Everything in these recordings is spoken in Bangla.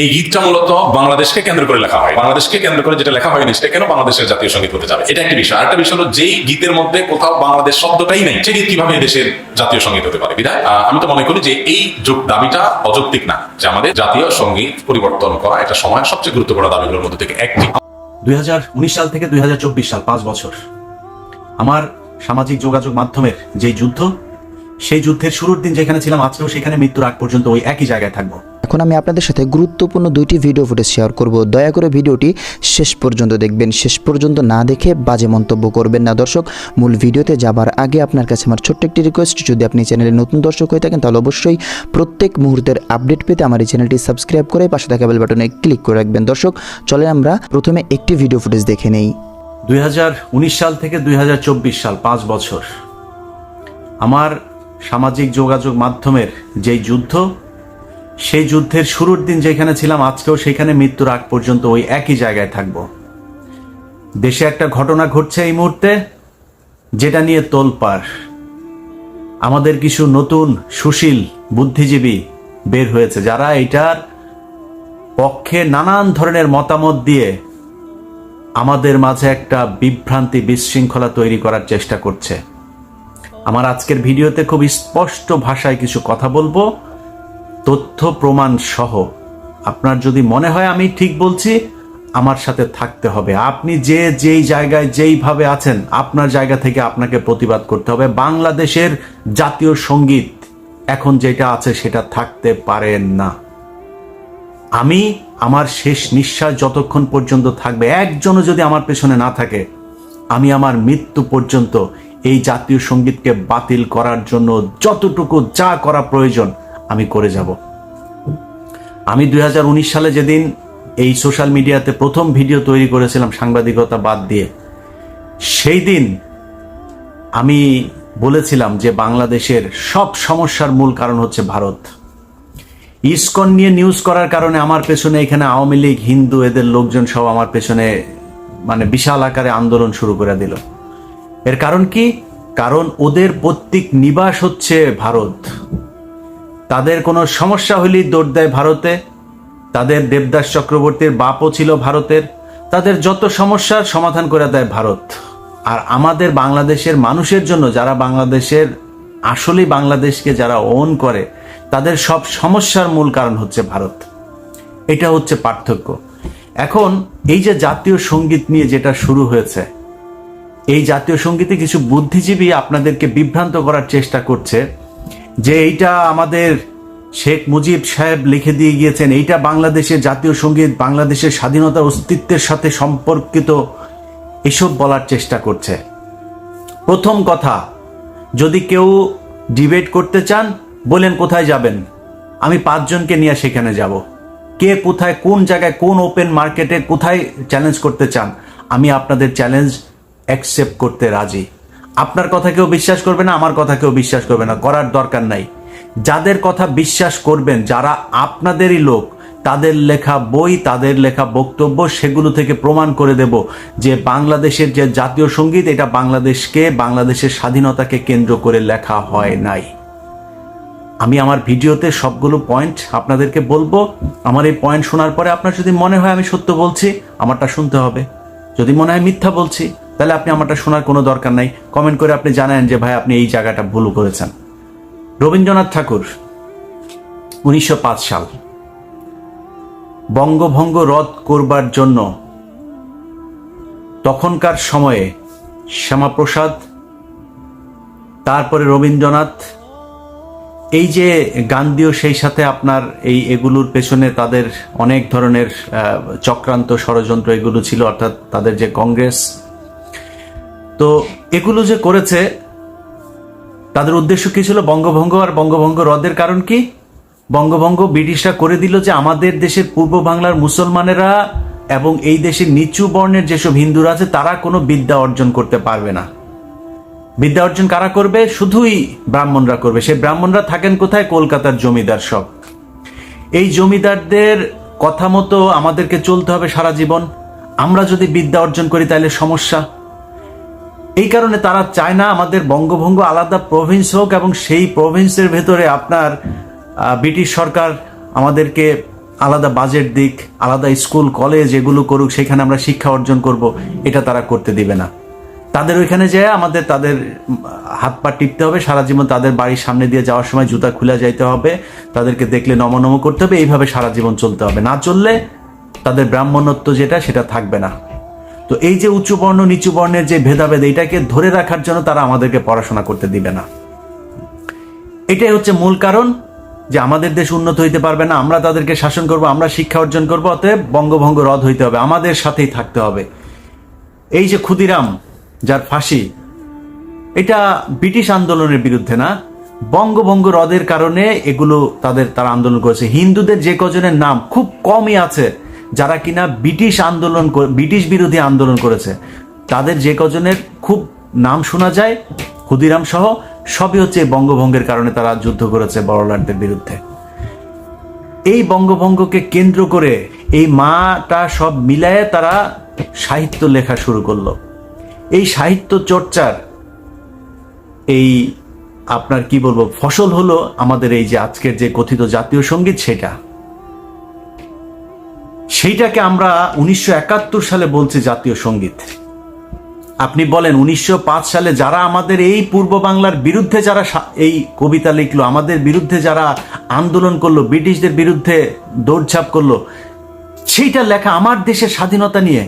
এই গীতটা মূলত বাংলাদেশকে কেন্দ্র করে লেখা হয়। বাংলাদেশকে কেন্দ্র করে যেটা লেখা হয়নি, সেটা কেন বাংলাদেশের জাতীয় সংগীত হতে যাবে? এটা একটা বিষয়। আরেকটা বিষয় হলো, যেই গীতের মধ্যে কোথাও বাংলাদেশ শব্দটাই নেই সে গীত কীভাবে দেশের জাতীয় সংগীত হতে পারে? বিধায় আমি তো মনে করি যে এই যুগ দাবিটা অযৌক্তিক না, যে আমাদের জাতীয় সংগীত পরিবর্তন করা এটা সময়ের সবচেয়ে গুরুত্বপূর্ণ দাবিগুলোর মধ্যে থেকে একটি। দুই হাজার উনিশ সাল থেকে দুই হাজার চব্বিশ সাল, পাঁচ বছর। আমার সামাজিক যোগাযোগ মাধ্যমের যে যুদ্ধ, সেই যুদ্ধের শুরুর দিন যেখানে ছিলাম, আজকেও সেখানে মৃত্যুর আগ পর্যন্ত ওই একই জায়গায় থাকব। এখন আমি আপনাদের সাথে গুরুত্বপূর্ণ দুইটি ভিডিও ফুটেজ শেয়ার করব। দয়া করে ভিডিওটি শেষ পর্যন্ত দেখবেন। শেষ পর্যন্ত না দেখে বাজে মন্তব্য করবেন না। দর্শক, মূল ভিডিওতে যাবার আগে আপনার কাছে আমার ছোট্ট একটি রিকোয়েস্ট যদি আপনি চ্যানেলে নতুন দর্শক হয়ে থাকেন, তাহলে অবশ্যই প্রত্যেক মুহূর্তের আপডেট পেতে আমার এই চ্যানেলটি সাবস্ক্রাইব করে পাশে থাকা বেল বাটনে ক্লিক করে রাখবেন। দর্শক চলে আমরা প্রথমে একটি ভিডিও ফুটেজ দেখে নেই। দুই হাজার উনিশ সাল থেকে দুই হাজার চব্বিশ সাল, পাঁচ বছর। আমার সামাজিক যোগাযোগ মাধ্যমের যেই যুদ্ধ সেই যুদ্ধের শুরুর দিন যেখানে ছিলাম, আজকেও সেখানে মৃত্যুর আগ পর্যন্ত ওই একই জায়গায় থাকব। দেশে একটা ঘটনা ঘটছে এই মুহূর্তে, যেটা নিয়ে তোলপাড়। আমাদের কিছু নতুন, সুশীল, বুদ্ধিজীবী বের হয়েছে, যারা এটার পক্ষে নানান ধরনের মতামত দিয়ে আমাদের মাঝে একটা বিভ্রান্তি বিশৃঙ্খলা তৈরি করার চেষ্টা করছে। আমার আজকের ভিডিওতে খুব স্পষ্ট ভাষায় কিছু কথা বলব। তথ্য প্রমাণ সহ। আপনার যদি মনে হয় আমি ঠিক বলছি, আমার সাথে থাকতে হবে। আপনি যে যেই জায়গায় যেইভাবে আছেন, আপনার জায়গা থেকে আপনাকে প্রতিবাদ করতে হবে। বাংলাদেশের জাতীয় সংগীত এখন যেটা আছে সেটা থাকতে পারেন না। আমি আমার শেষ নিঃশ্বাস যতক্ষণ পর্যন্ত থাকবে, একজনও যদি আমার পেছনে না থাকে, আমি আমার মৃত্যু পর্যন্ত এই জাতীয় সঙ্গীতকে বাতিল করার জন্য যতটুকু যা করা প্রয়োজন আমি করে যাব। আমি দুই হাজার উনিশ সালে যেদিন এই সোশ্যাল মিডিয়াতে প্রথম ভিডিও তৈরি করেছিলাম সাংবাদিকতা বাদ দিয়ে, সেই দিন আমি বলেছিলাম যে বাংলাদেশের সব সমস্যার মূল কারণ হচ্ছে ভারত। ইসকন নিয়ে নিউজ করার কারণে আমার পেছনে এখানে আওয়ামী লীগ, হিন্দু, এদের লোকজন সব আমার পেছনে মানে বিশাল আকারে আন্দোলন শুরু করে দিল। এর কারণ কি? কারণ ওদের প্রত্যেক নিবাস হচ্ছে ভারত। তাদের কোনো সমস্যা হলেই দৌড় দেয় ভারতে। তাদের দেবদাস চক্রবর্তীর বাপও ছিল ভারতের। তাদের যত সমস্যার সমাধান করে দেয় ভারত। আর আমাদের বাংলাদেশের মানুষের জন্য যারা বাংলাদেশের, আসলেই বাংলাদেশকে যারা ওন করে, তাদের সব সমস্যার মূল কারণ হচ্ছে ভারত। এটা হচ্ছে পার্থক্য। এখন এই যে জাতীয় সংগীত নিয়ে যেটা শুরু হয়েছে, এই জাতীয় সঙ্গীতে কিছু বুদ্ধিজীবী আপনাদেরকে বিভ্রান্ত করার চেষ্টা করছে। যে এইটা আমাদের শেখ মুজিব সাহেব লিখে দিয়ে গিয়েছেন, এইটা বাংলাদেশের জাতীয় সংগীত, বাংলাদেশের স্বাধীনতা অস্তিত্বের সাথে সম্পর্কিত এসব বলার চেষ্টা করছে। প্রথম কথা, যদি কেউ ডিবেট করতে চান, বলেন কোথায় যাবেন? আমি পাঁচজনকে নিয়ে সেখানে যাব। কে কোথায়, কোন জায়গায়, কোন ওপেন মার্কেটে কোথায় চ্যালেঞ্জ করতে চান, আমি আপনাদের চ্যালেঞ্জ অ্যাকসেপ্ট করতে রাজি। আপনার কথা কেউ বিশ্বাস করবে না, আমার কথা কেউ বিশ্বাস করবে না, করার দরকার নাই। যাদের কথা বিশ্বাস করবেন, যারা আপনাদেরই লোক, তাদের লেখা বই, তাদের লেখা বক্তব্য, সেগুলো থেকে প্রমাণ করে দেব যে বাংলাদেশের যে জাতীয় সংগীত, এটা বাংলাদেশকে, বাংলাদেশের স্বাধীনতাকে কেন্দ্র করে লেখা হয় নাই। আমি আমার ভিডিওতে সবগুলো পয়েন্ট আপনাদেরকে বলব। আমার এই পয়েন্ট শোনার পরে আপনার যদি মনে হয় আমি সত্য বলছি, আমারটা শুনতে হবে। যদি মনে হয় মিথ্যা বলছি তাহলে আপনি আমারটা শোনার কোনো দরকার নাই। কমেন্ট করে আপনি জানান যে, ভাই, আপনি এই জায়গাটা ভুল করেছেন। রবীন্দ্রনাথ ঠাকুর, উনিশশো পাঁচ সাল। বঙ্গভঙ্গ রদ করবার জন্য তখনকার সময়ে শ্যামাপ্রসাদ, তারপরে রবীন্দ্রনাথ, এই যে গান্ধীও সেই সাথে আপনার এই এগুলোর পেছনে তাদের অনেক ধরনের চক্রান্ত ষড়যন্ত্র এগুলো ছিল, অর্থাৎ তাদের যে কংগ্রেস তো এগুলো যে করেছে, তাদের উদ্দেশ্য কি ছিল বঙ্গভঙ্গ আর বঙ্গভঙ্গ রদের কারণ কি? বঙ্গভঙ্গ ব্রিটিশরা করে দিল যে আমাদের দেশের পূর্ব বাংলার মুসলমানেরা এবং এই দেশের নিচু বর্ণের যেসব হিন্দুরা আছে, তারা কোনো বিদ্যা অর্জন করতে পারবে না। বিদ্যা অর্জন কারা করবে? শুধুই ব্রাহ্মণরা করবে। সেই ব্রাহ্মণরা থাকেন কোথায়? কলকাতার জমিদার সব। এই জমিদারদের কথা মতো আমাদেরকে চলতে হবে সারা জীবন। আমরা যদি বিদ্যা অর্জন করি, তাহলে সমস্যা। এই কারণে তারা চায় না আমাদের বঙ্গভঙ্গ আলাদা প্রভিন্স হোক এবং সেই প্রভিন্সের ভেতরে আপনার ব্রিটিশ সরকার আমাদেরকে আলাদা বাজেট দিক, আলাদা স্কুল কলেজ এগুলো করুক, সেখানে আমরা শিক্ষা অর্জন করব, এটা তারা করতে দিবে না। তাদের ওইখানে যেয়ে আমাদের, তাদের হাত পা টিপতে হবে, সারা জীবন তাদের বাড়ির সামনে দিয়ে যাওয়ার সময় জুতা খুলে যাইতে হবে, তাদেরকে দেখলে নমনম করতে হবে, এইভাবে সারা জীবন চলতে হবে। না চললে তাদের ব্রাহ্মণত্ব যেটা, সেটা থাকবে না। তো এই যে উঁচু বর্ণ, নিচু বর্ণের যে ভেদাভেদ এটাকে ধরে রাখার জন্য তারা আমাদেরকে পড়াশোনা করতে দিবে না। এটাই হচ্ছে মূল কারণ যে আমাদের দেশ উন্নত হইতে পারবে না, আমরা তাদেরকে শাসন করব, আমরা শিক্ষা অর্জন করব, অতএব বঙ্গভঙ্গ রদ হইতে হবে, আমাদের সাথেই থাকতে হবে। এই যে ক্ষুদিরাম, যার ফাঁসি, এটা ব্রিটিশ আন্দোলনের বিরুদ্ধে না, বঙ্গভঙ্গ রদের কারণে এগুলো তাদের, তারা আন্দোলন করেছে। হিন্দুদের যে কজনের নাম খুব কমই আছে যারা কিনা ব্রিটিশ আন্দোলন ব্রিটিশ বিরোধী আন্দোলন করেছে, তাদের যে কজনের খুব নাম শোনা যায়, ক্ষুদিরাম সহ, সবই হচ্ছে বঙ্গভঙ্গের কারণে তারা যুদ্ধ করেছে বড়লাটদের বিরুদ্ধে। এই বঙ্গভঙ্গকে কেন্দ্র করে এই মাটা সব মিলায়ে তারা সাহিত্য লেখা শুরু করল। এই সাহিত্য চর্চার এই আপনার কি বলব, ফসল হলো আমাদের এই যে আজকের যে কথিত জাতীয় সংগীত, সেটা। সেইটাকে আমরা উনিশশো একাত্তর সালে বলছি জাতীয় সংগীত। আপনি বলেন উনিশশো পাঁচ সালে যারা আমাদের এই পূর্ব বাংলার বিরুদ্ধে যারা এই কবিতা লিখলো, আমাদের বিরুদ্ধে যারা আন্দোলন করল, ব্রিটিশদের বিরুদ্ধে দৌড়ঝাঁপ করল, সেইটা লেখা আমার দেশের স্বাধীনতা নিয়ে।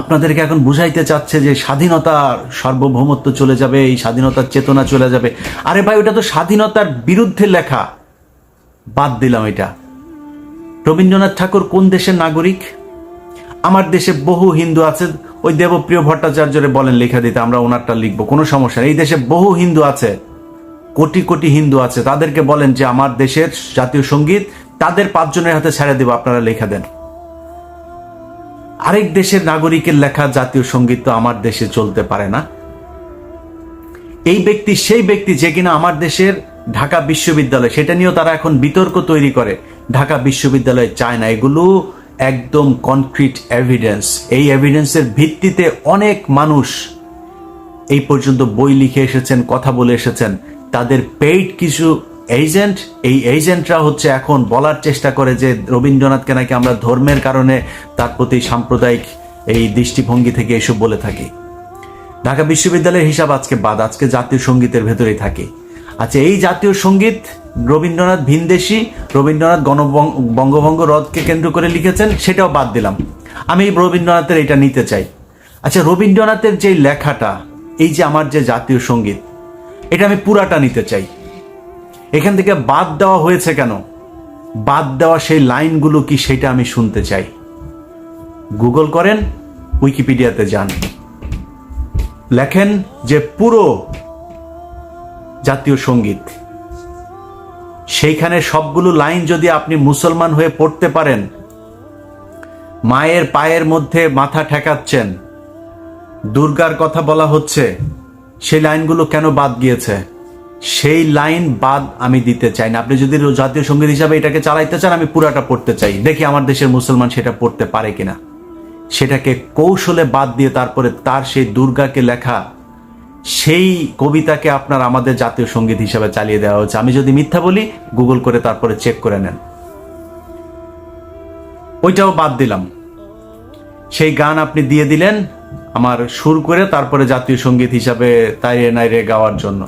আপনাদেরকে এখন বুঝাইতে চাচ্ছে যে স্বাধীনতার সার্বভৌমত্ব চলে যাবে, এই স্বাধীনতার চেতনা চলে যাবে। আরে ভাই, ওটা তো স্বাধীনতার বিরুদ্ধে লেখা। বাদ দিলাম এটা। রবীন্দ্রনাথ ঠাকুর কোন দেশের নাগরিক? আমার দেশে বহু হিন্দু আছে ওই দেবপ্রিয় ভট্টাচার্যরে বলেন লেখা দিতে, আমরা ওনারটা লিখব, কোনো সমস্যা নেই। এই দেশে বহু হিন্দু আছে, কোটি কোটি হিন্দু আছে, তাদেরকে বলেন যে আমার দেশের জাতীয় সংগীত, তাদের পাঁচজনের হাতে ছেড়ে দেবো, আপনারা লেখা দেন। আরেক দেশের নাগরিকের লেখা, জাতীয় সংগীত তো আমার দেশে চলতে পারে না। এই ব্যক্তি, সেই ব্যক্তি যে কিনা আমার দেশের ঢাকা বিশ্ববিদ্যালয়, সেটা নিয়েও তারা এখন বিতর্ক তৈরি করে। ঢাকা বিশ্ববিদ্যালয় চায় না, এগুলো একদম কনক্রিট এভিডেন্স এই এভিডেন্সের ভিত্তিতে অনেক মানুষ এই পর্যন্ত বই লিখে এসেছেন, কথা বলে এসেছেন। তাদের পেইড কিছু এজেন্ট এই এজেন্টরা হচ্ছে এখন বলার চেষ্টা করে যে, রবীন্দ্রনাথকে নাকি আমরা ধর্মের কারণে তার প্রতি সাম্প্রদায়িক এই দৃষ্টিভঙ্গি থেকে এসব বলে থাকি। ঢাকা বিশ্ববিদ্যালয়ের হিসাব আজকে বাদ, আজকে জাতীয় সঙ্গীতের ভেতরেই থাকে। আচ্ছা এই জাতীয় সংগীত রবীন্দ্রনাথ ভিনদেশি, রবীন্দ্রনাথ গণ বঙ্গভঙ্গ রদকে কেন্দ্র করে লিখেছেন, সেটাও বাদ দিলাম। আমি রবীন্দ্রনাথের এটা নিতে চাই। আচ্ছা রবীন্দ্রনাথের যে লেখাটা, এই যে আমার যে জাতীয় সংগীত, এটা আমি পুরাটা নিতে চাই। এখান থেকে বাদ দেওয়া হয়েছে কেন? বাদ দেওয়া সেই লাইনগুলো কি সেটা আমি শুনতে চাই। গুগল করেন, উইকিপিডিয়াতে যান। লেখেন যে পুরো জাতীয় সংগীত। সেইখানে সবগুলো লাইন যদি আপনি মুসলমান হয়ে পড়তে পারেন, মায়ের পায়ের মধ্যে মাথা ঠেকাচ্ছেন, দুর্গার কথা বলা হচ্ছে, সেই লাইনগুলো কেন বাদ গিয়েছে? সেই লাইন বাদ আমি দিতে চাই না। আপনি যদি জাতীয় সংগীত হিসাবে এটাকে চালাইতে চান, আমি পুরাটা পড়তে চাই। দেখি আমার দেশের মুসলমান সেটা পড়তে পারে কিনা। সেটাকে কৌশলে বাদ দিয়ে তারপরে তার সেই দুর্গাকে লেখা সেই কবিতাকে আপনার আমাদের জাতীয় সংগীত হিসাবে চালিয়ে দেওয়া হচ্ছে আমি যদি মিথ্যা বলি গুগল করে তারপরে চেক করে নেন। ওইটাও বাদ দিলাম। সেই গান আপনি দিয়ে দিলেন আমার সুর করে, তারপরে জাতীয় সংগীত হিসাবে তাইরে নাইরে গাওয়ার জন্য।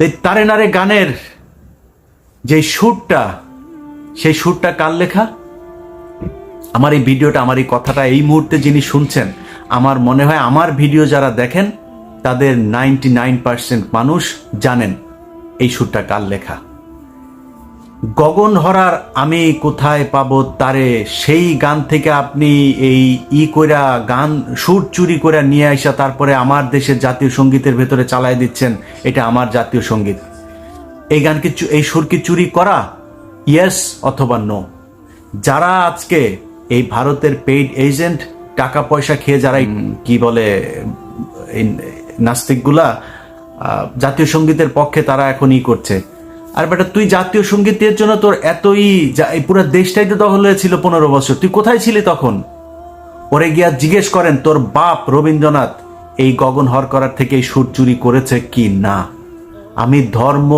এই তারে নারে গানের যে সুরটা, সেই সুরটা কার লেখা? আমার এই ভিডিওটা, আমার এই কথাটা এই মুহূর্তে যিনি শুনছেন, আমার মনে হয় আমার ভিডিও যারা দেখেন তাদের নাইনটি নাইন পার্সেন্ট মানুষ জানেন এই সুরটা কার লেখা। গগন হরার আমি কোথায় পাবো তারে সেই গান থেকে আপনি এই ই কইরা গান সুর চুরি করে নিয়ে আসা তারপরে আমার দেশের জাতীয় সঙ্গীতের ভেতরে চালায় দিচ্ছেন এটা আমার জাতীয় সংগীত। এই গানকে এই সুরকে চুরি করা? ইয়েস অথবা নো। যারা আজকে এই ভারতের পেইড এজেন্ট টাকা পয়সা খেয়ে যারা কি বলে নাস্তিকগুলা জাতীয় সঙ্গীতের পক্ষে তারা এখন ই করছে। আর বেটা, তুই জাতীয় সঙ্গীতের জন্য তোর এতই পুরো দেশটাই তো দখল হয়েছিল পনেরো বছর। তুই কোথায় ছিলি তখন? ওরে গিয়া জিজ্ঞেস করেন, তোর বাপ রবীন্দ্রনাথ এই গগন হর করার থেকে এই সুর চুরি করেছে কি না? আমি ধর্ম,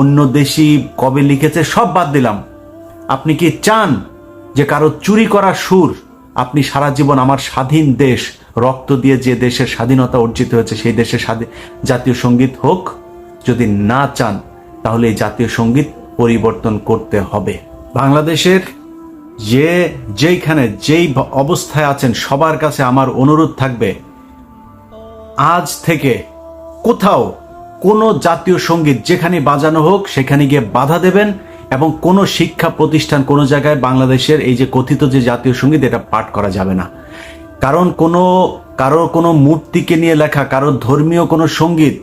অন্য দেশি কবে লিখেছে সব বাদ দিলাম। আপনি কি চান যে কারও চুরি করা সুর আপনি সারা জীবন আমার স্বাধীন দেশ, রক্ত দিয়ে যে দেশের স্বাধীনতা অর্জিত হয়েছে, সেই দেশের জাতীয় সংগীত হোক, যদি না চান, তাহলে এই জাতীয় সংগীত পরিবর্তন করতে হবে। বাংলাদেশের যে, যেইখানে যেই অবস্থায় আছেন, সবার কাছে আমার অনুরোধ থাকবে, আজ থেকে কোথাও কোনো জাতীয় সংগীত যেখানে বাজানো হোক, সেখানে গিয়ে বাধা দেবেন এবং কোনো শিক্ষা প্রতিষ্ঠান কোনো জায়গায় বাংলাদেশের এই যে কথিত যে জাতীয় সংগীত, এটা পাঠ করা যাবে না। কারণ কোনো, কারোর কোনো মূর্তিকে নিয়ে লেখা, কারোর ধর্মীয় কোনো সংগীত,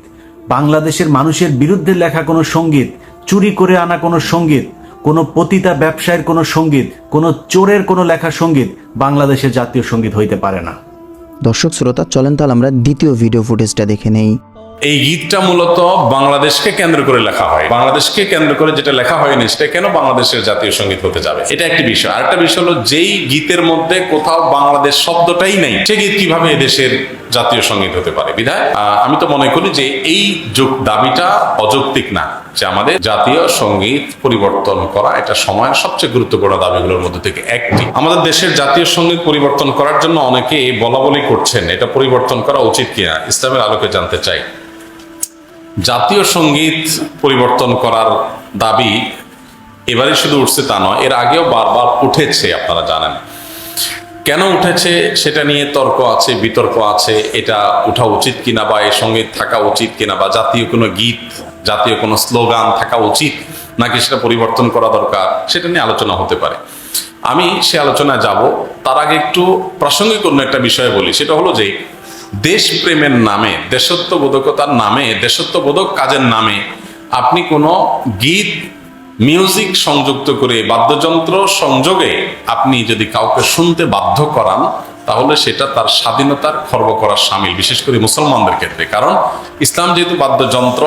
বাংলাদেশের মানুষের বিরুদ্ধে লেখা কোনো সংগীত, চুরি করে আনা কোনো সংগীত, কোনো পতিতা ব্যবসায়ের কোনো সংগীত, কোনো চোরের কোনো লেখা সংগীত বাংলাদেশের জাতীয় সংগীত হইতে পারে না। দর্শক, শ্রোতা, চলেন তাহলে আমরা দ্বিতীয় ভিডিও ফুটেজটা দেখে নেই। এই গীতটা মূলত বাংলাদেশকে কেন্দ্র করে লেখা হয়। বাংলাদেশকে কেন্দ্র করে যেটা লেখা হয়নি, সেটা কেন বাংলাদেশের জাতীয় সংগীত হতে যাবে? এটা একটি বিষয়। আরেকটা বিষয় হলো, যেই গীতের মধ্যে কোথাও বাংলাদেশ শব্দটাই নেই, সে গীত কীভাবে এদেশের জাতীয় সংগীত হতে পারে? বিধায় আমি তো মনে করি যে এই যুগ- দাবিটা অযৌক্তিক না, যে আমাদের জাতীয় সংগীত পরিবর্তন করা এটা সময়ের সবচেয়ে গুরুত্বপূর্ণ দাবিগুলোর মধ্যে থেকে একটি। আমাদের দেশের জাতীয় সংগীত পরিবর্তন করার জন্য অনেকে বলা বলি করছেন, এটা পরিবর্তন করা উচিত কিনা, ইসলামের আলোকে জানতে চাই। জাতীয় সংগীত পরিবর্তন করার দাবি এবারে শুধু উঠছে তা নয়, এর আগেও বারবার উঠেছে, আপনারা জানেন। কেন উঠেছে সেটা নিয়ে তর্ক আছে, বিতর্ক আছে, এটা উঠা উচিত কিনা বা এর সঙ্গে থাকা উচিত কিনা বা জাতীয় কোনো গীত, জাতীয় কোনো স্লোগান থাকা উচিত নাকি সেটা পরিবর্তন করা দরকার, সেটা নিয়ে আলোচনা হতে পারে। আমি সে আলোচনায় যাব, তার আগে একটু প্রাসঙ্গিক অন্য একটা বিষয় বলি, সেটা হলো যে দেশপ্রেমের নামে, দেশত্ববোধকতার নামে, দেশত্ববোধক কাজের নামে আপনি কোনো গীত, মিউজিক সংযুক্ত করে বাদ্যযন্ত্র সংযোগে আপনি যদি কাউকে শুনতে বাধ্য করান, তাহলে সেটা তার স্বাধীনতার খর্ব করার সামিল, বিশেষ করে মুসলমানদের ক্ষেত্রে। কারণ ইসলাম যেহেতু বাদ্যযন্ত্র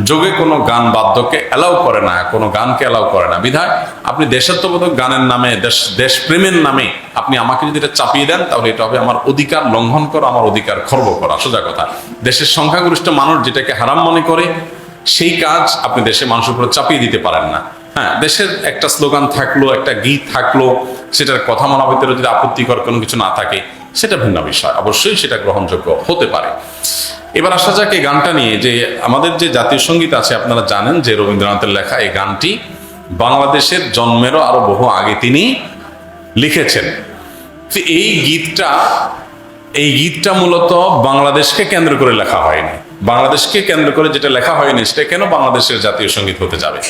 যোগে কোনো গান বাদ্যকে অ্যালাউ করে না, কোনো গানকে অ্যালাউ করে না। বিধায় আপনি দেশাত্মবোধক গানের নামে, দেশ, দেশপ্রেমের নামে আপনি আমাকে যদি এটা চাপিয়ে দেন, তাহলে এটা হবে আমার অধিকার লঙ্ঘন করা, আমার অধিকার খর্ব করা। সোজা কথা। দেশের সংখ্যাগরিষ্ঠ মানুষ যেটাকে হারাম মনে করে, সেই কাজ আপনি দেশের মানুষের উপর চাপিয়ে দিতে পারেন না। হ্যাঁ দেশের একটা স্লোগান থাকল, একটা গীত থাকল, সেটার কথা মনা ভিতরে যদি আপত্তিকর কোনো কিছু না থাকে। সেটা ভিন্ন বিষয়। অবশ্যই সেটা গ্রহণযোগ্য হতে পারে। এবার আসা যাক এই গানটা নিয়ে যে আমাদের যে জাতীয় সংগীত আছে, আপনারা জানেন যে রবীন্দ্রনাথের লেখা এই গানটি বাংলাদেশের জন্মেরও আরও বহু আগে তিনি লিখেছেন। এই গীতটা এই গীতটা মূলত বাংলাদেশকে কেন্দ্র করে লেখা হয়নি। বাংলাদেশকে কেন্দ্র করে যেটা লেখা হয়নি, সেটা কেন বাংলাদেশের জাতীয় সংগীত হতে যাবে?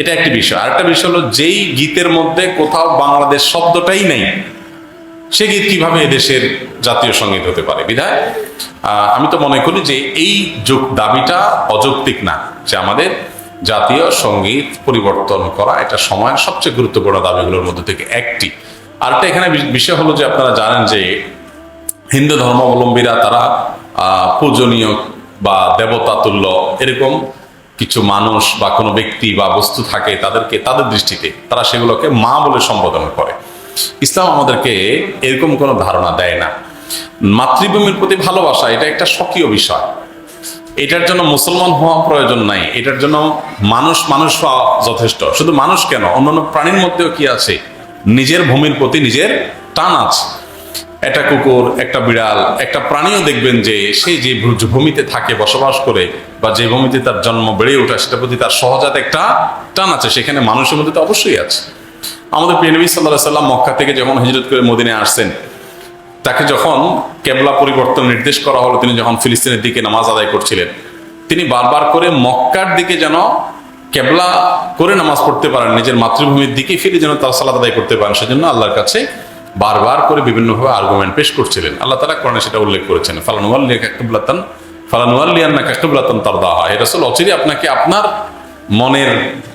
এটা একটি বিষয়। আরেকটা বিষয় হলো, যেই গীতের মধ্যে কোথাও বাংলাদেশ শব্দটাই নেই সে গীত কীভাবে এদেশের জাতীয় সংগীত হতে পারে? বিধায় আমি তো মনে করি যে এই যুগ- দাবিটা অযৌক্তিক না, যে আমাদের জাতীয় সংগীত পরিবর্তন করা এটা সময়ের সবচেয়ে গুরুত্বপূর্ণ দাবিগুলোর মধ্যে থেকে একটি। আরেকটা এখানে বিষয় হলো যে আপনারা জানেন যে হিন্দু ধর্মাবলম্বীরা তারা পূজনীয় বা দেবতা তুল্য এরকম কিছু মানুষ বা কোনো ব্যক্তি বা বস্তু থাকে তাদেরকে, তাদের দৃষ্টিতে তারা সেগুলোকে মা বলে সম্বোধন করে। ইসলাম আমাদেরকে এরকম কোনো ধারণা দেয় না। মাতৃভূমির প্রতি ভালোবাসা, এটা একটা স্বকীয় বিষয়। এটার জন্য মুসলমান হওয়া প্রয়োজন নাই। এটার জন্য মানুষ মানুষ হওয়া যথেষ্ট। শুধু মানুষ কেন? অন্যান্য প্রাণীর মধ্যেও কি আছে? নিজের ভূমির প্রতি নিজের টান আছে। একটা কুকুর, একটা বিড়াল, একটা প্রাণীও দেখবেন যে সে যে ভূমিতে থাকে, বসবাস করে বা যে ভূমিতে তার জন্ম বেড়ে ওঠা, সেটার প্রতি তার সহজাত একটা টান আছে। সেখানে মানুষের মধ্যে তো অবশ্যই আছে। আমাদের প্রিয় নবী সাল্লাহ সাল্লাম মক্কা থেকে যখন হিজরত করে মদিনে আসছেন, তাকে যখন কেবলা পরিবর্তন নির্দেশ করা হলো, তিনি যখন ফিলিস্তিনের দিকে নামাজ আদায় করছিলেন, তিনি বারবার করে মক্কার দিকে যেন কেবলা করে নামাজ পড়তে পারেন, নিজের মাতৃভূমির দিকে ফিরে যেন তার সালাদ আদায় করতে পারেন, সেজন্য আল্লাহর কাছে বারবার করে বিভিন্নভাবে আর্গুমেন্ট পেশ করছিলেন। আল্লাহ তালা কোরআনে সেটা উল্লেখ করেছেন ফালানুয়াল্লিয়া কাকবুল্লাতান ফালানুয়াল্লিয়ান্না কাকবুল্লাতান তার দাহা এটা আসলে অচিরে আপনাকে আপনার মনের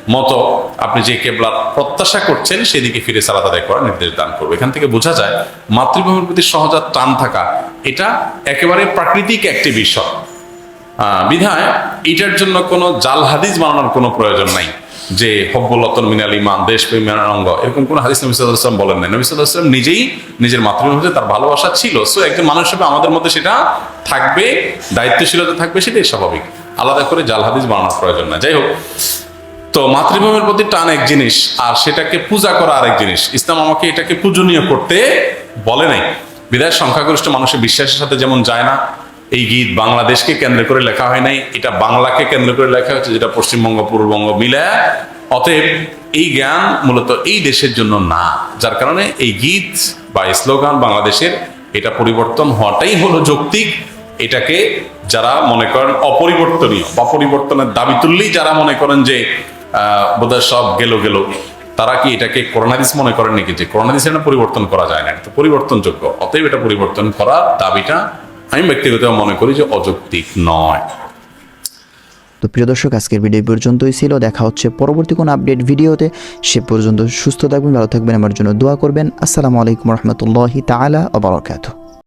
মতো আপনি যে কেবলার প্রত্যাশা করছেন, সেদিকে ফিরে সালাত আদায় করার নির্দেশ দান করবে। এখান থেকে বোঝা যায়, মাতৃভূমির প্রতি সহজাত টান থাকা, এটা একেবারে প্রাকৃতিক একটি বিষয়। বিধায় এটার জন্য কোনো জাল হাদিস বানানোর কোনো প্রয়োজন নাই। যে হব্বুল্লতন মিনাল ইমান দেশ প্রেমের অঙ্গ, এরকম কোনো হাদিস নবী সাল্লাম বলেন নাই নবী সাল্লাম নিজেই নিজের মাতৃভূমিতে তার ভালোবাসা ছিল। সো একজন মানুষ হিসেবে আমাদের মধ্যে সেটা থাকবে, দায়িত্বশীলতা থাকবে, সেটাই স্বাভাবিক। আলাদা করে জাল হাদিস বানানোর প্রয়োজন না যাই হোক, তো মাতৃভূমির প্রতি টান এক জিনিস, আর সেটাকে পূজা করা আরেক জিনিস। ইসলাম আমাকে এটাকে পূজনীয় করতে বলে নাই। বিদায় সংখ্যাগরিষ্ঠ মানুষের বিশ্বাসের সাথে যেমন যায় না এই গীত বাংলাদেশকে কেন্দ্র করে লেখা হয় নাই, এটা বাংলাকে কেন্দ্র করে লেখা হচ্ছে যেটা পশ্চিমবঙ্গ, পূর্ববঙ্গ মিলায় অতএব এই জ্ঞান মূলত এই দেশের জন্য না, যার কারণে এই গীত বা স্লোগান বাংলাদেশের এটা পরিবর্তন হওয়াটাই হলো যৌক্তিক। এটাকে যারা মনে করেন অপরিবর্তনীয় বা পরিবর্তনের দাবি তুললেই যারা মনে করেন যে বোধহয় সব গেল গেল, তারা কি এটাকে করোনাদিস মনে করেন নাকি? যে করোনাদিস পরিবর্তন করা যায় না, এটা পরিবর্তনযোগ্য। অতএব এটা পরিবর্তন করার দাবিটা আমি ব্যক্তিগত মনে করি যে অযৌক্তিক নয়। তো প্রিয় দর্শক, আজকের ভিডিও পর্যন্তই ছিল। দেখা হচ্ছে পরবর্তী কোনো আপডেট ভিডিওতে সে পর্যন্ত সুস্থ থাকবেন, ভালো থাকবেন, আমার জন্য দোয়া করবেন। আসসালামু আলাইকুম রহমতুল্লাহি তালা আবরকাত